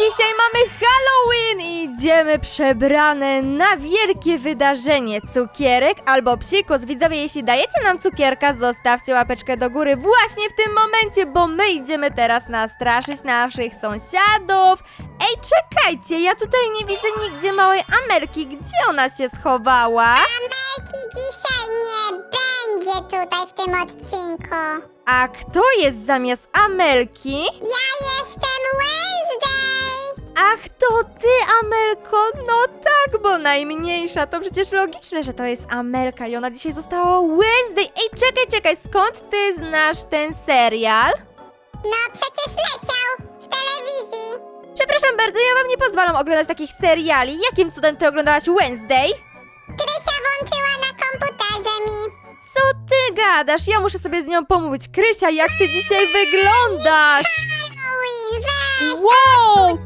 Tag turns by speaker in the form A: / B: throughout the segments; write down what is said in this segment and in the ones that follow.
A: Dzisiaj mamy Halloween i idziemy przebrane na wielkie wydarzenie. Cukierek albo psikus. Widzowie, jeśli dajecie nam cukierka, zostawcie łapeczkę do góry właśnie w tym momencie, bo my idziemy teraz nastraszyć naszych sąsiadów. Ej, czekajcie, ja tutaj nie widzę nigdzie małej Amerki. Gdzie ona się schowała?
B: Amelki dzisiaj nie będzie tutaj w tym odcinku.
A: A kto jest zamiast Amelki?
B: Ja jestem Wednesday!
A: To ty, Amelko! No tak, bo najmniejsza. To przecież logiczne, że to jest Amelka i ona dzisiaj została Wednesday. Ej, czekaj, czekaj, skąd ty znasz ten serial?
B: No przecież leciał w telewizji.
A: Przepraszam bardzo, ja wam nie pozwalam oglądać takich seriali. Jakim cudem ty oglądałaś Wednesday?
B: Krysia włączyła na komputerze mi.
A: Co ty gadasz? Ja muszę sobie z nią pomówić. Krysia, jak ty dzisiaj wyglądasz?
B: Halloween, weź!
A: Wow!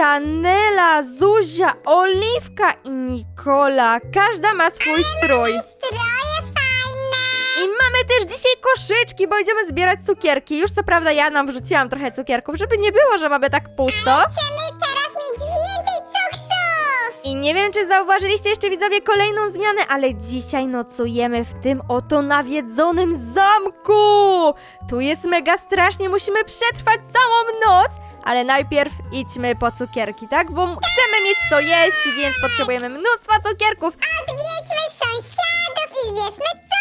A: Krysia, Nela, Zuzia, Oliwka i Nikola. Każda ma swój strój.
B: Stroje fajne.
A: I mamy też dzisiaj koszyczki, bo idziemy zbierać cukierki. Już co prawda ja nam wrzuciłam trochę cukierków, żeby nie było, że mamy tak pusto.
B: Chcemy teraz mieć więcej cuksów.
A: I nie wiem, czy zauważyliście jeszcze widzowie kolejną zmianę, ale dzisiaj nocujemy w tym oto nawiedzonym zamku. Tu jest mega strasznie, musimy przetrwać całą noc. Ale najpierw idźmy po cukierki, tak? Bo chcemy mieć co jeść, więc potrzebujemy mnóstwa cukierków.
B: Odwiedźmy sąsiadów i cuksy.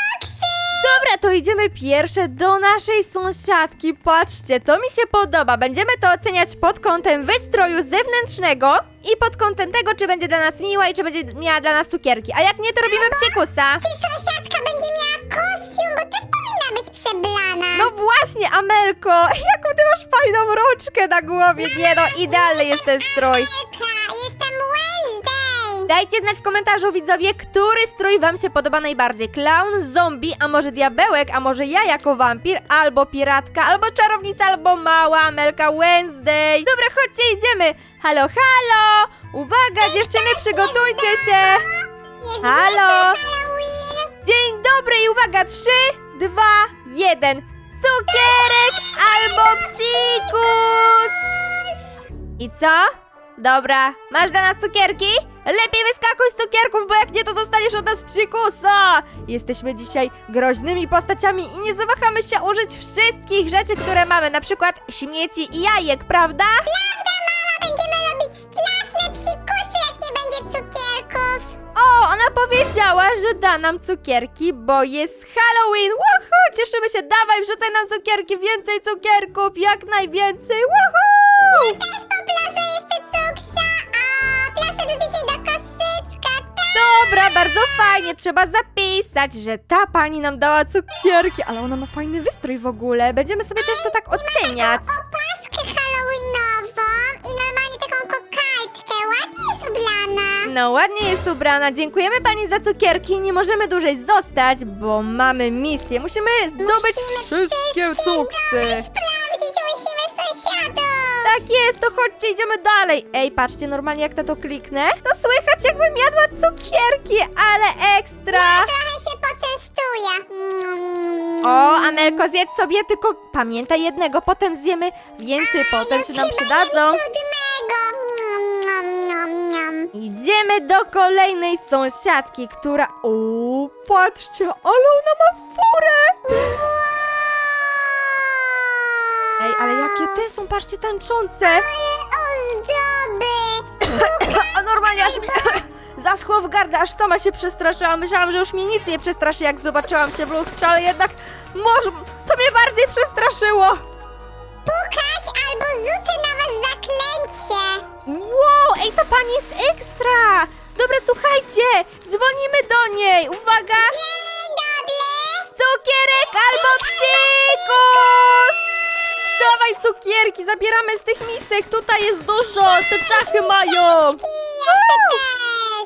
A: Dobra, to idziemy pierwsze do naszej sąsiadki. Patrzcie, to mi się podoba. Będziemy to oceniać pod kątem wystroju zewnętrznego i pod kątem tego, czy będzie dla nas miła i czy będzie miała dla nas cukierki. A jak nie, to robimy psikusa.
B: Ty sąsiadka będzie miała kostium, bo też
A: No właśnie, Amelko, jaką ty masz fajną różdżkę na głowie. Nie no, idealny jest ten strój.
B: Amelka, jestem Wednesday.
A: Dajcie znać w komentarzu, widzowie, który strój wam się podoba najbardziej. Clown, zombie, a może diabełek, a może ja jako wampir, albo piratka, albo czarownica, albo mała Amelka Wednesday. Dobra, chodźcie, idziemy. Halo, halo! Uwaga, dziewczyny, przygotujcie się.
B: Jest
A: Halo?
B: Halloween.
A: Dzień dobry i uwaga, trzy, dwa, jeden. Cukierek albo psikus! I co? Dobra, masz dla nas cukierki? Lepiej wyskakuj z cukierków, bo jak nie, to dostaniesz od nas psikusa! Jesteśmy dzisiaj groźnymi postaciami i nie zawahamy się użyć wszystkich rzeczy, które mamy, na przykład śmieci i jajek, prawda?
B: Prawda,
A: powiedziała, że da nam cukierki, bo jest Halloween! Woohoo! Cieszymy się, dawaj, wrzucaj nam cukierki, więcej cukierków, jak najwięcej! Woohoo!
B: Tak.
A: Dobra, bardzo fajnie, trzeba zapisać, że ta pani nam dała cukierki, ale ona ma fajny wystrój w ogóle, będziemy sobie też to tak oceniać. No ładnie jest ubrana, dziękujemy pani za cukierki, nie możemy dłużej zostać, bo mamy misję, musimy zdobyć
B: Musimy
A: wszystkie cuksy.
B: Sprawdzić, musimy sąsiadów.
A: Tak jest, to chodźcie, idziemy dalej. Ej, patrzcie, normalnie jak na to kliknę, to słychać jakbym jadła cukierki, ale ekstra.
B: Trochę się poczęstuję. Mm.
A: O, Amelko, zjedz sobie, tylko pamiętaj jednego, potem zjemy więcej, potem się nam
B: chyba
A: przydadzą.
B: siódmego.
A: Idziemy do kolejnej sąsiadki, która... O, patrzcie, ale ona ma furę! Ej, ale jakie te są, patrzcie, tańczące!
B: Ozdoby.
A: A normalnie aż mnie zaschło w gardle, aż sama się przestraszyłam. Myślałam, że już mnie nic nie przestraszy, jak zobaczyłam się w lustrze, ale jednak może... To mnie bardziej przestraszyło!
B: Albo rzucę na was zaklęcie.
A: Wow, ej, to pani jest ekstra! Dobra, słuchajcie, dzwonimy do niej, uwaga!
B: Dzień dobry.
A: Cukierek albo psikus! Dawaj cukierki, zabieramy z tych misek, tutaj jest dużo, te czachy mają!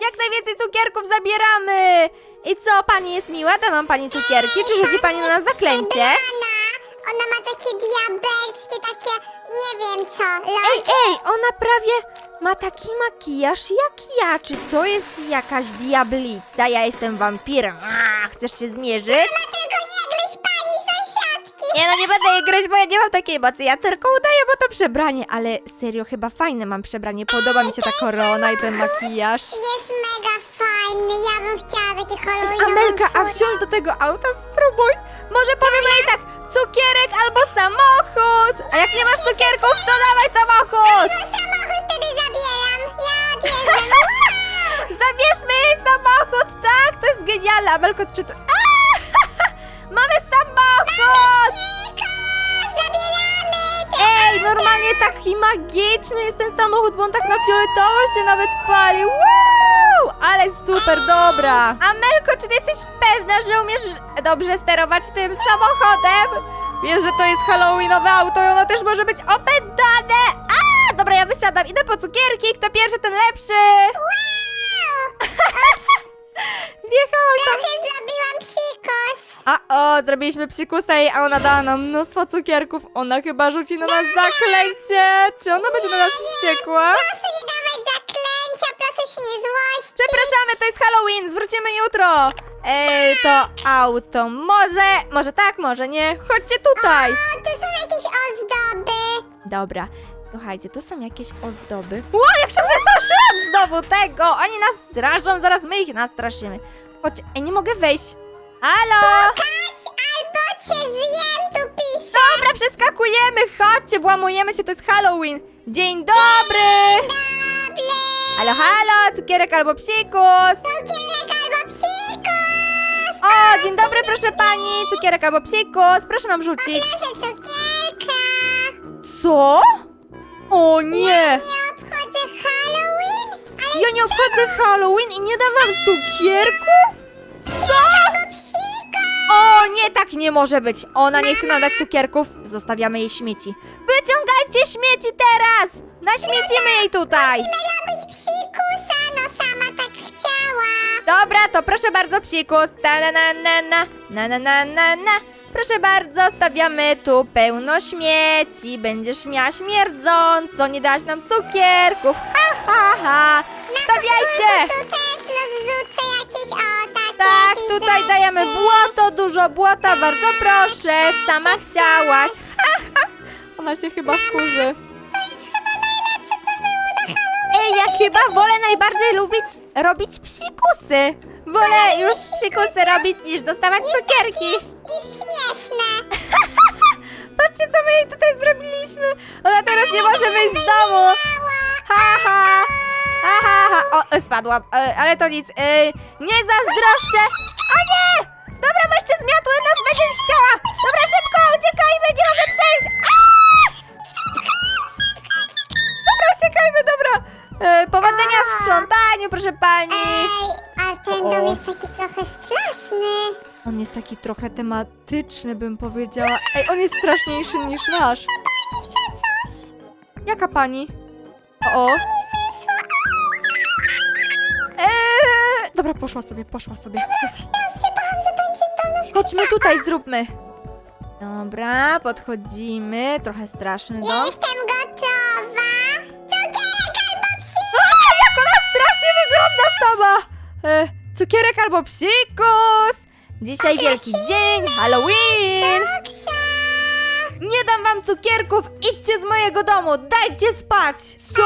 A: Jak najwięcej cukierków zabieramy! I co, pani jest miła? Da nam pani cukierki, czy rzuci pani na nas zaklęcie?
B: Przebrana. Ona ma takie diabelskie, takie nie wiem co.
A: Ej, ej, ona prawie ma taki makijaż jak ja. Czy to jest jakaś diablica? Ja jestem wampirem. A, chcesz się zmierzyć?
B: Ma tylko nie gryź pani sąsiadki.
A: Nie no, nie będę jej gryźć, bo ja nie mam takiej mocy. Ja tylko udaję, bo to przebranie. Ale serio, chyba fajne mam przebranie. Podoba mi się ta korona i ten makijaż.
B: Jest mega fajny, ja bym chciała takie halloweenowe
A: Amelka, a wsiąść do tego auta? Spróbuj. Może powiemy jej tak, cukierek albo samochód. A jak nie masz cukierków, to dawaj samochód.
B: No samochód wtedy zabieram, ja odjeżdżam.
A: Zabierzmy jej samochód, tak? To jest genialne. Amelko, czy to... A! Mamy samochód!
B: Zabieramy te
A: Ej, normalnie taki magiczny jest ten samochód, bo on tak na fioletowo się nawet pali. Wow! Ale super, dobra. Amelko, czy ty jesteś pewna, że umiesz dobrze sterować tym samochodem? Wiesz, że to jest halloweenowe auto i ono też może być opętane. A, dobra, ja wysiadam, idę po cukierki. Kto pierwszy, ten lepszy. Wjechałam tam.
B: Trochę zrobiłam psikus.
A: A o, zrobiliśmy psikusa jej, a ona dała nam mnóstwo cukierków. Ona chyba rzuci na nas zaklęcie. Czy ona będzie na nas wściekła?
B: Proszę nie dawać zaklęcia, proszę się nie złościć.
A: Przepraszamy, to jest Halloween, zwrócimy jutro. Ej, to auto. Może, może tak, może nie. Chodźcie tutaj.
B: O, tu są jakieś ozdoby.
A: Dobra. Słuchajcie, tu są jakieś ozdoby. Ło, jak się przestraszyłam znowu tego! Oni nas strażą, zaraz my ich nastraszymy. Chodź, ej, nie mogę wejść. Halo!
B: Kać, albo cię zjem, tu pis.
A: Dobra, przeskakujemy, chodźcie, włamujemy się, to jest Halloween. Dzień! Dobry. Halo, halo, cukierek albo psikus.
B: Cukierek albo psikus.
A: O, dzień dobry, proszę pani, cukierek albo psikus, proszę nam rzucić.
B: Proszę cukierka.
A: Co? O nie!
B: Nie obchodzę Halloween, ale
A: Ja nie obchodzę Halloween i nie dawam cukierków? Co?
B: psika.
A: O nie, tak nie może być. Ona nie chce nam dać cukierków, zostawiamy jej śmieci. Wyciągajcie śmieci teraz! Naśmiecimy jej tutaj.
B: Musimy robić
A: Dobra, to proszę bardzo, psikus. Ta na na na na na na na na na. Proszę bardzo, stawiamy tu pełno śmieci. Będziesz miała śmierdząco, nie dałaś nam cukierków. Ha, ha, ha. Stawiajcie!
B: Tu też rozrzucę jakieś, o takie
A: Tak,
B: jakieś
A: tutaj dajemy błoto, dużo błota, bardzo proszę. Sama chciałaś. Ha, ha. Ona się chyba wkurzy. Chyba wolę najbardziej lubić robić psikusy. Wolę już psikusy robić niż dostawać cukierki.
B: I śmieszne.
A: Patrzcie, co my jej tutaj zrobiliśmy. Ona teraz nie może wyjść z domu. Ha, ha. Ha, ha, ha. O, e, spadłam, e, ale to nic. E, nie zazdroszczę. O nie! Dobra, jeszcze zmiotły nas będzie chciała. Dobra, szybko, uciekajmy, nie mogę przejść. Aaa! Dobra, uciekajmy, dobra. E, powodzenia w sprzątaniu, proszę pani.
B: Ej, a ten
A: O.
B: dom jest taki trochę straszny.
A: On jest taki trochę tematyczny, bym powiedziała. Ej, on jest straszniejszy niż nasz. Jaka pani? O. o. Eee, dobra, poszła sobie, poszła sobie.
B: Ja się bałam, że będzie do nas.
A: Chodźmy tutaj, zróbmy. Dobra, podchodzimy. Trochę straszny
B: Ja
A: dom.
B: jestem cukierek albo
A: psikus! Dzisiaj wielki dzień, Halloween! Nie dam wam cukierków, idźcie z mojego domu, dajcie spać! Co?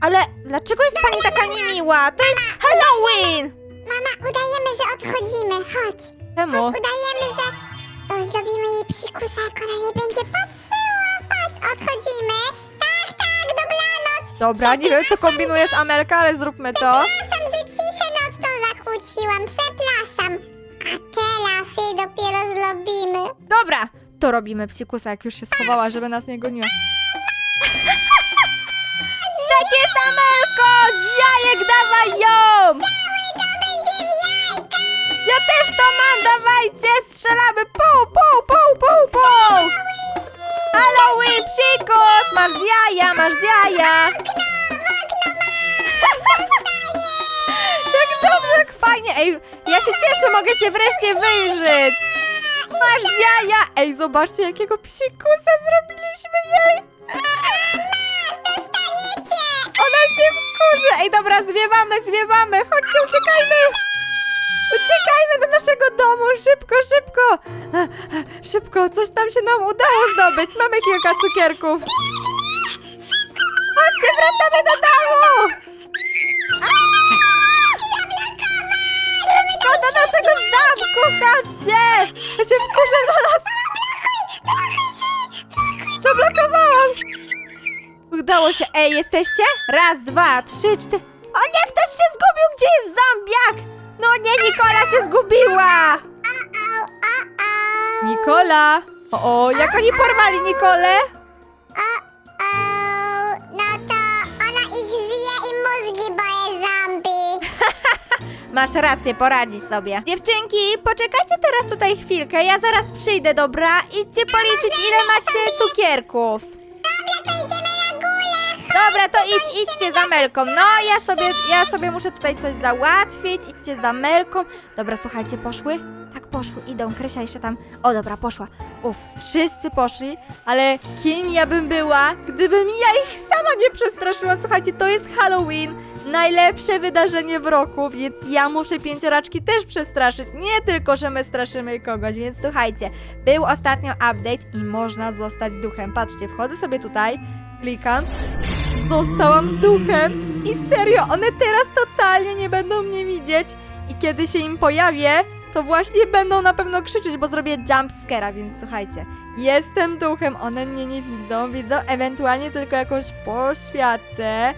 A: Ale dlaczego jest pani taka niemiła? To jest Halloween!
B: Mama, udajemy, że odchodzimy. Chodź.
A: Czemu?
B: Chodź, udajemy, że zrobimy jej psikusa, jak ona nie będzie patrzyła. Patrz, odchodzimy. Tak, tak, dobranoc.
A: Dobra, nie wiem co kombinujesz Amelka, ale zróbmy to.
B: Przepraszam, zakłóciłam. Przepraszam. A teraz jej dopiero zrobimy.
A: Dobra, to robimy psikusa, jak już się schowała, żeby nas nie goniła. Tak jest, Amelko! Z jajek dawaj ją!
B: To będzie w jajka.
A: Ja też to mam, dawajcie, strzelamy! Pół, pół, pół, pół, pół! Halloween, psikus! Masz z jaja, masz z jaja! Ej, ja się cieszę, mogę się wreszcie wyjrzeć! Masz jaja! Ej, zobaczcie, jakiego psikusa zrobiliśmy jej! Ona się wkurzy! Ej, dobra, zwiewamy, zwiewamy! Chodźcie, uciekajmy! Uciekajmy do naszego domu, szybko, szybko! Szybko, coś tam się nam udało zdobyć. Mamy kilka cukierków. Chodźcie, wracamy do domu! Chodźcie! Ja się wkurzę na nas! Zablokowałam! Udało się. Ej, jesteście? Raz, dwa, trzy, cztery. O nie, ktoś się zgubił! Gdzie jest zombiak? No nie, Nikola się zgubiła! Nikola! O, o, jak oni porwali Nikolę? Masz rację, poradzi sobie. Dziewczynki, poczekajcie teraz tutaj chwilkę, ja zaraz przyjdę, dobra? Idźcie policzyć, ile macie cukierków.
B: Dobra, to idziemy na górę.
A: Dobra, to idź, idźcie za Melką. No, ja sobie, ja sobie muszę tutaj coś załatwić. Idźcie za Melką. Dobra, słuchajcie, poszły? Tak, poszły, idą. Krysia jeszcze tam. O, dobra, poszła. Uf, wszyscy poszli, ale kim ja bym była, gdybym ja ich sama nie przestraszyła? Słuchajcie, to jest Halloween. Najlepsze wydarzenie w roku, więc ja muszę pięcioraczki też przestraszyć. Nie tylko, że my straszymy kogoś, więc słuchajcie, był ostatnio update i można zostać duchem. Patrzcie, wchodzę sobie tutaj, klikam Zostałam duchem i serio, one teraz totalnie nie będą mnie widzieć i kiedy się im pojawię, to właśnie będą na pewno krzyczeć, bo zrobię jumpscare'a, więc słuchajcie, jestem duchem, one mnie nie widzą, widzą ewentualnie tylko jakąś poświatę.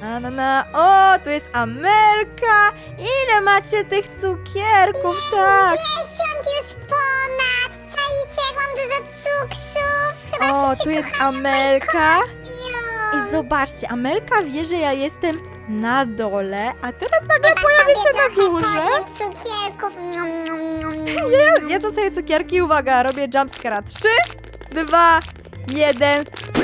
A: Na, na, na. O, tu jest Amelka! Ile macie tych cukierków? Tak!
B: 50 już ponad. Czajcie, jak mam dużo cuksów. Chyba
A: O, tu jest Amelka.
B: piją.
A: I zobaczcie, Amelka wie, że ja jestem na dole, a teraz nagle pojawię się na górze.
B: Cukierków. Niam.
A: Ja, ja to sobie cukierki, uwaga, robię jumpscare'a. Trzy, dwa, jeden. To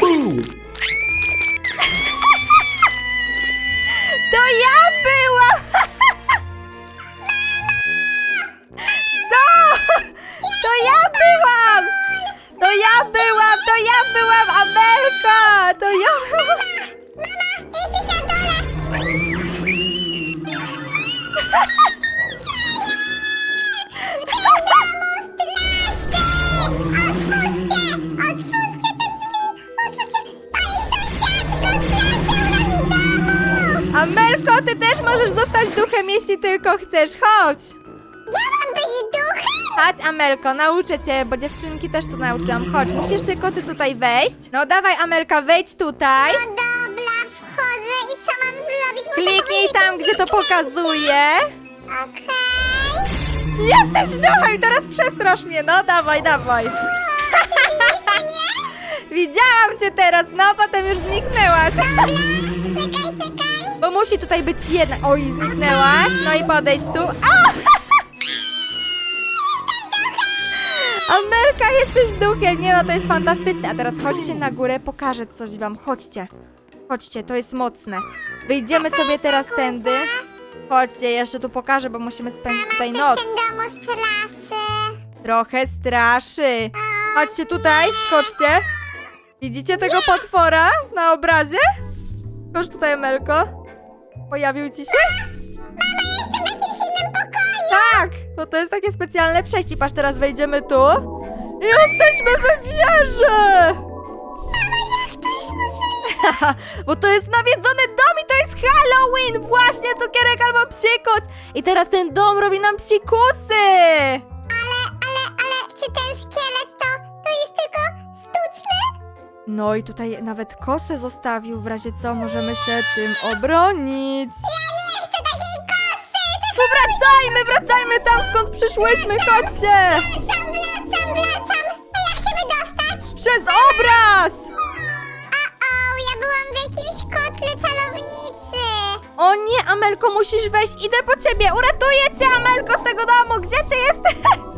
A: Amelko, ty też możesz zostać duchem, jeśli tylko chcesz. Chodź!
B: Ja mam być duchem?
A: Chodź, Amelko, nauczę cię, bo dziewczynki też tu nauczyłam. Chodź, musisz tylko ty tutaj wejść. No dawaj, Amelka, wejdź tutaj.
B: No dobra, wchodzę i co mam zrobić? Muszę
A: Kliknij
B: powiedzieć
A: tam, gdzie to pokazuje.
B: Okej.
A: Jesteś duchem i teraz przestrasz mnie. No dawaj, dawaj. Widziałam cię teraz, no potem już zniknęłaś.
B: Czekaj, czekaj.
A: Bo musi tutaj być jedna. Oj, zniknęłaś. No i podejdź tu. A! Amelka, jesteś duchem. Nie no, to jest fantastyczne. A teraz chodźcie na górę, pokażę coś wam. Chodźcie. Chodźcie, to jest mocne. Wyjdziemy sobie teraz tędy. Chodźcie, jeszcze tu pokażę, bo musimy spędzić tutaj noc.
B: domu.
A: Trochę straszy. Chodźcie tutaj, skoczcie. Widzicie tego potwora na obrazie? Skocz tutaj, Amelko. Pojawił ci się?
B: Jestem w jakimś innym pokoju.
A: Tak! No to jest takie specjalne przejście. Patrz, teraz wejdziemy tu. I Jesteśmy we wieży!
B: Jak to jest możliwe?
A: Bo to jest nawiedzony dom i to jest Halloween! Właśnie, cukierek albo psikus! I teraz ten dom robi nam psikusy!
B: Ale, ale, ale, czy ten
A: No i tutaj nawet kosę zostawił, w razie co możemy się tym obronić.
B: Ja nie chcę takiej kosy.
A: No wracajmy, wracajmy tam skąd przyszłyśmy, chodźcie!
B: Wracam, wracam, wracam. A jak się wydostać?
A: Przez obraz!
B: O, ja byłam w jakimś kotle celownicy.
A: O nie, Amelko, musisz wejść, idę po ciebie, uratuję cię, Amelko, z tego domu, gdzie ty jesteś?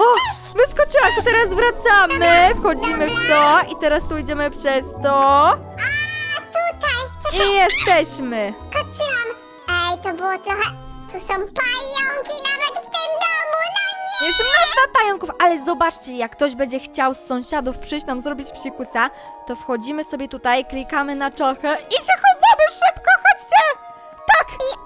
A: O, wyskoczyłaś, to teraz wracamy, wchodzimy w to i teraz tu idziemy przez to
B: A, tutaj,
A: i jesteśmy.
B: skoczyłam. Ej, to było trochę... Tu są pająki nawet w tym domu, no nie.
A: Jest mnóstwo pająków, ale zobaczcie, jak ktoś będzie chciał z sąsiadów przyjść nam zrobić psikusa, to wchodzimy sobie tutaj, klikamy na czochę i się chowamy szybko, chodźcie! Tak!
B: I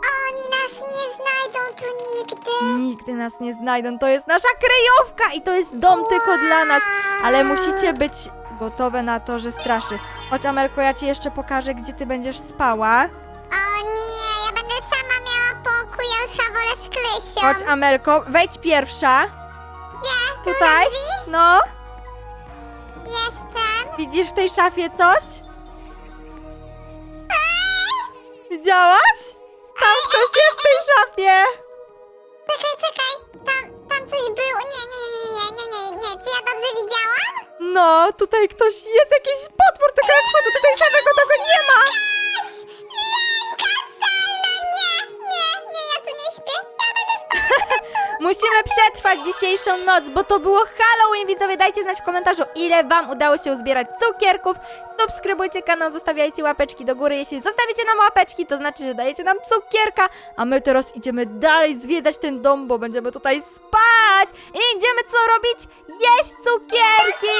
B: tu nigdy.
A: Nigdy nas nie znajdą. To jest nasza kryjówka i to jest dom tylko dla nas. Ale musicie być gotowe na to, że straszy. Chodź, Amelko, ja ci jeszcze pokażę, gdzie ty będziesz spała.
B: O nie, ja będę sama miała pokój, ja już wolę z Krysią.
A: Chodź, Amelko, wejdź pierwsza.
B: Gdzie? Tu
A: Tutaj?
B: drzwi?
A: No,
B: Jestem.
A: widzisz w tej szafie coś? Widziałaś? Tam coś jest w tej szafie.
B: Czekaj, czekaj. Tam, tam coś było. Nie, nie, nie, nie, nie, nie, nie, nie. Czy ja dobrze widziałam?
A: No, tutaj ktoś jest, jakiś potwór, tylko dzisiejszą noc, bo to było Halloween, widzowie. Dajcie znać w komentarzu, ile wam udało się uzbierać cukierków. Subskrybujcie kanał, zostawiajcie łapeczki do góry. Jeśli zostawicie nam łapeczki, to znaczy, że dajecie nam cukierka. A my teraz idziemy dalej zwiedzać ten dom, bo będziemy tutaj spać. I idziemy co robić? Jeść cukierki!